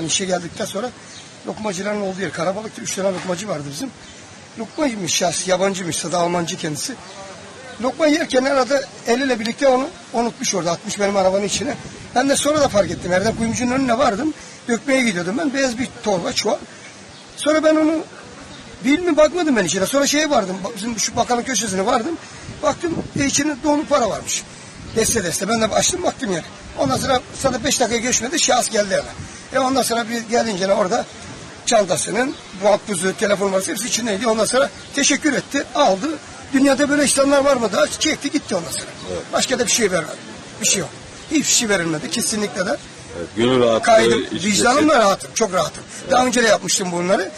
Ankara'dan işe geldikten sonra lokmacıların olduğu yer. Karabalık'ta üç tane lokmacı vardı bizim. Lokmaymış şahs, yabancıymış da Almancı kendisi. Lokma yerken arada eliyle birlikte onu unutmuş orada atmış benim arabanın içine. Ben de sonra da fark ettim. Erdem kuyumcunun önüne vardım. Dökmeye gidiyordum ben. Beyaz bir torba çuval. Sonra ben onu bil mi bakmadım ben içine. Sonra şeye vardım. Bizim şu bakanın köşesine vardım. Baktım e, içine dolu para varmış. Deste deste. Ben de açtım baktım yani. Ondan sonra sana beş dakika geçmedi şahıs geldi eve. E ondan sonra bir gelince ne orada çantasının, makbuzu, telefon varsa hepsi içindeydi. Ondan sonra teşekkür etti, aldı. Dünyada böyle insanlar var mı daha? Çekti gitti ondan sonra. Başka da bir şey vermedi. Bir şey yok. Hiçbir şey verilmedi kesinlikle de. Evet, gönül rahatlığı Kaydım, vicdanımla rahatım, çok rahatım. Daha önce de yapmıştım bunları.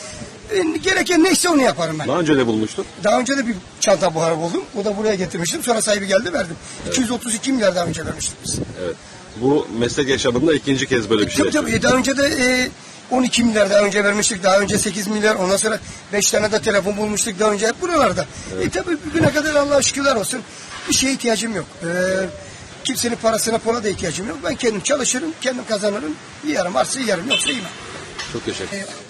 E, gereken neyse onu yaparım ben. Daha önce de bulmuştun. Daha önce de bir çanta buharı buldum. O da buraya getirmiştim. Sonra sahibi geldi verdim. 232 milyar daha önce vermiştim biz. Evet. Bu meslek yaşamında ikinci kez böyle bir şey Tabii tabii. Daha önce de e, 12 milyar daha önce vermiştik. Daha önce 8 milyar. Ondan sonra 5 tane de telefon bulmuştuk daha önce. Hep buralarda. E tabii bugüne kadar Allah'a şükürler olsun. Bir şeye ihtiyacım yok. E, kimsenin parasına pula da ihtiyacım yok. Ben kendim çalışırım, kendim kazanırım. Yerim varsa yerim, yoksa yemem. Çok teşekkür ederim. Eyvallah.